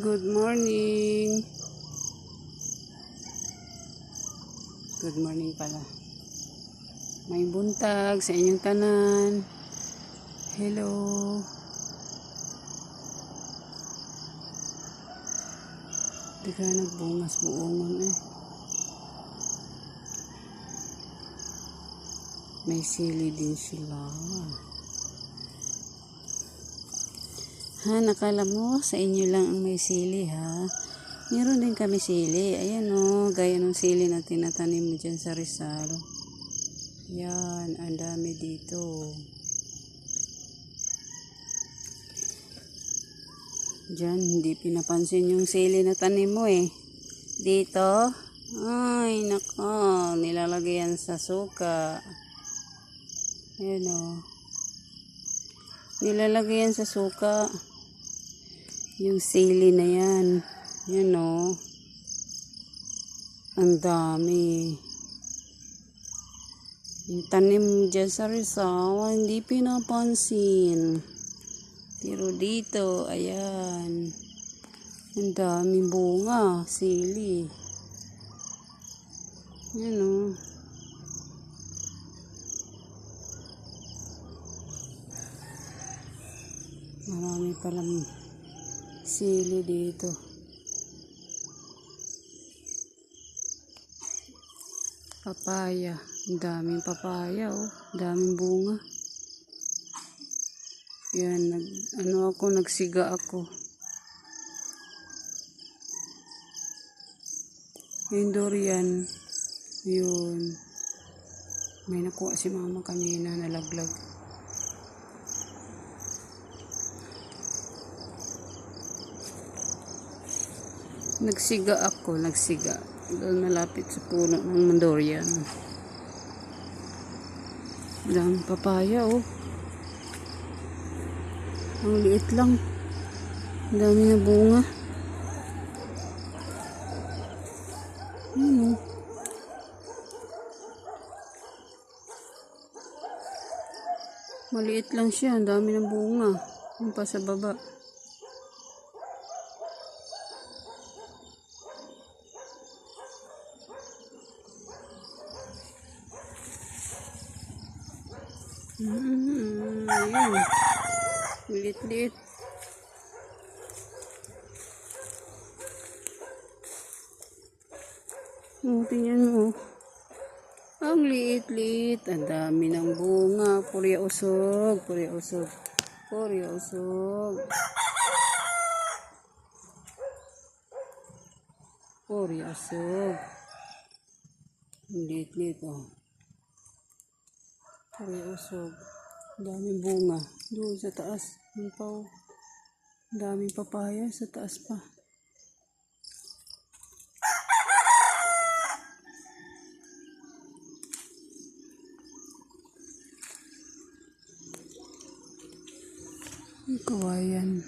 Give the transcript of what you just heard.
Good morning. Good morning pala. May buntag sa inyong tanan. Hello. Di ka nagbungas buongon eh. May sili din sila. Ha, nakala mo, sa inyo lang ang may sili ha. Meron din kami sili. Ayan o, gaya ng sili na tinatanim mo dyan sa Rizal. Yan, ang dami dito. Diyan, hindi pinapansin yung sili na tanim mo eh. Dito, ay nako, nilalagay yan sa suka. Ayan o. Nilalagay yan sa suka. Yung sili na yan. Yan o. Ang dami. Yung tanim dyan sa Rizal, hindi pinapansin. Pero dito, ayan. Ang daming bunga, sili. Yan o. Marami palang sili dito. Papaya. Daming papaya oh. Daming bunga. Yan, nag, ano ako, nagsiga ako. Yung durian, yun. May nakuha si mama kanina, nalaglag. Nagsiga ako, nagsiga. Doon malapit sa puno ng mandorian. Daming papaya, oh. Ang liit lang. Ang dami na bunga. Ayan, oh. Maliit lang siya. Ang dami ng bunga. Yung pa sa baba. Mm, ayun. Liit-liit. Oh, tingnan mo. Ang liit-liit. Ang dami ng bunga. Purya usog. Purya usog. Purya usog. Purya usog. Ang liit-liit, oh. Purya usog. Daming bunga. Doon sa taas. Pao. Ang daming papaya sa taas pa. Kawayan.